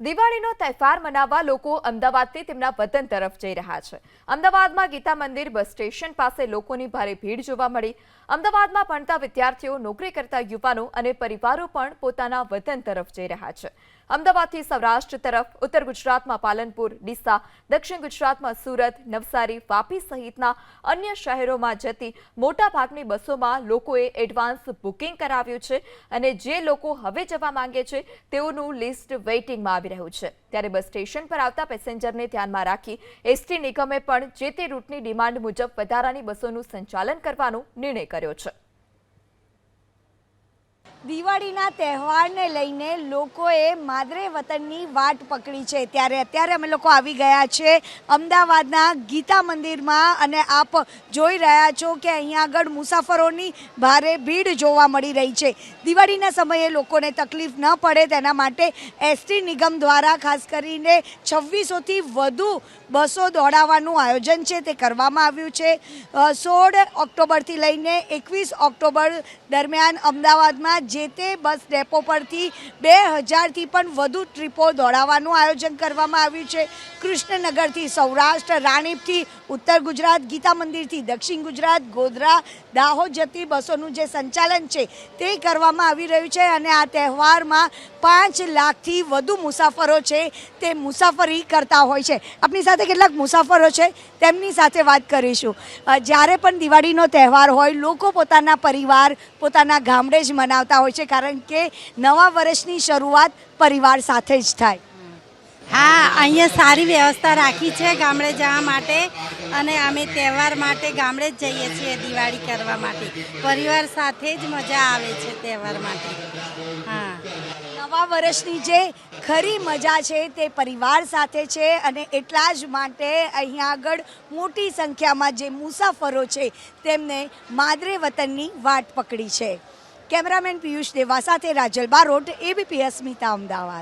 દિવાળીનો તહેવાર મનાવવા લોકો અમદાવાદથી તેમના વતન તરફ જઈ રહ્યા છે. અમદાવાદમાં ગીતા મંદિર બસ સ્ટેશન પાસે લોકોની ભારે ભીડ જોવા મળી. અમદાવાદમાં ભણતા વિદ્યાર્થીઓ, નોકરી કરતા યુવાનો અને પરિવારો પણ પોતાના વતન તરફ જઈ રહ્યા છે. અમદાવાદથી સૌરાષ્ટ્ર તરફ, ઉત્તર ગુજરાતમાં પાલનપુર, ડીસા, દક્ષિણ ગુજરાતમાં સુરત, નવસારી, વાપી સહિતના અન્ય શહેરોમાં જતી મોટાભાગની બસોમાં લોકોએ એડવાન્સ બુકિંગ કરાવ્યું છે અને જે લોકો હવે જવા માંગે છે તેઓનું લિસ્ટ વેઇટિંગમાં આવી રહ્યું છે. ત્યારે બસ સ્ટેશન પર આવતા પેસેન્જરને ધ્યાનમાં રાખી એસટી નિગમે પણ જે તે રૂટની ડિમાન્ડ મુજબ વધારાની બસોનું સંચાલન કરવાનો નિર્ણય કર્યો છે. દિવાળીના તહેવારને લઈને લોકોએ માદરે વતનની વાટ પકડી છે. ત્યારે અત્યારે અમે લોકો આવી ગયા છે અમદાવાદના ગીતા મંદિરમાં અને આપ જોઈ રહ્યા છો કે અહીંયા આગળ મુસાફરોની ભારે ભીડ જોવા મળી રહી છે. દિવાળીના સમયે લોકોને તકલીફ ન પડે તેના માટે એસટી નિગમ દ્વારા ખાસ કરીને છવ્વીસોથી વધુ બસો દોડાવવાનું આયોજન છે તે કરવામાં આવ્યું છે. સોળ ઓક્ટોબરથી લઈને એકવીસ ઓક્ટોબર દરમિયાન અમદાવાદમાં જે તે બસ ડેપો પરથી બે હજારથી પણ વધુ ટ્રીપો દોડાવવાનું આયોજન કરવામાં આવ્યું છે. કૃષ્ણનગરથી સૌરાષ્ટ્ર, રાણીપથી ઉત્તર ગુજરાત, ગીતા મંદિરથી દક્ષિણ ગુજરાત, ગોધરા, દાહોદ જતી બસોનું જે સંચાલન છે તે કરવામાં આવી રહ્યું છે અને આ તહેવારમાં પાંચ લાખથી વધુ મુસાફરો છે તે મુસાફરી કરતા હોય છે. આપણી સાથે કેટલાક મુસાફરો છે તેમની સાથે વાત કરીશું. જ્યારે પણ દિવાળીનો તહેવાર હોય, લોકો પોતાના પરિવાર, પોતાના ગામડે જ મનાવતા હોય છે કારણ કે નવા વર્ષની શરૂઆત પરિવાર સાથે જ થાય. હા અહીંયા સારી વ્યવસ્થા રાખી છે ગામડે જવા માટે અને અમે તહેવાર માટે ગામડે જ જઈએ છીએ દિવાળી કરવા માટે. પરિવાર સાથે જ મજા આવે છે તહેવાર માટે. હા. નવા વર્ષની જે ખરી મજા છે તે પરિવાર સાથે છે અને એટલા જ માટે અહીંયા આગળ મોટી સંખ્યામાં જે મુસાફરો છે તેમને માદરે વતનની વાટ પકડી છે. કેમેરામેન પિયુષ દેવા સાથે રાજલ બારોટ એબીપી અસ્મિતા અમદાવાદ.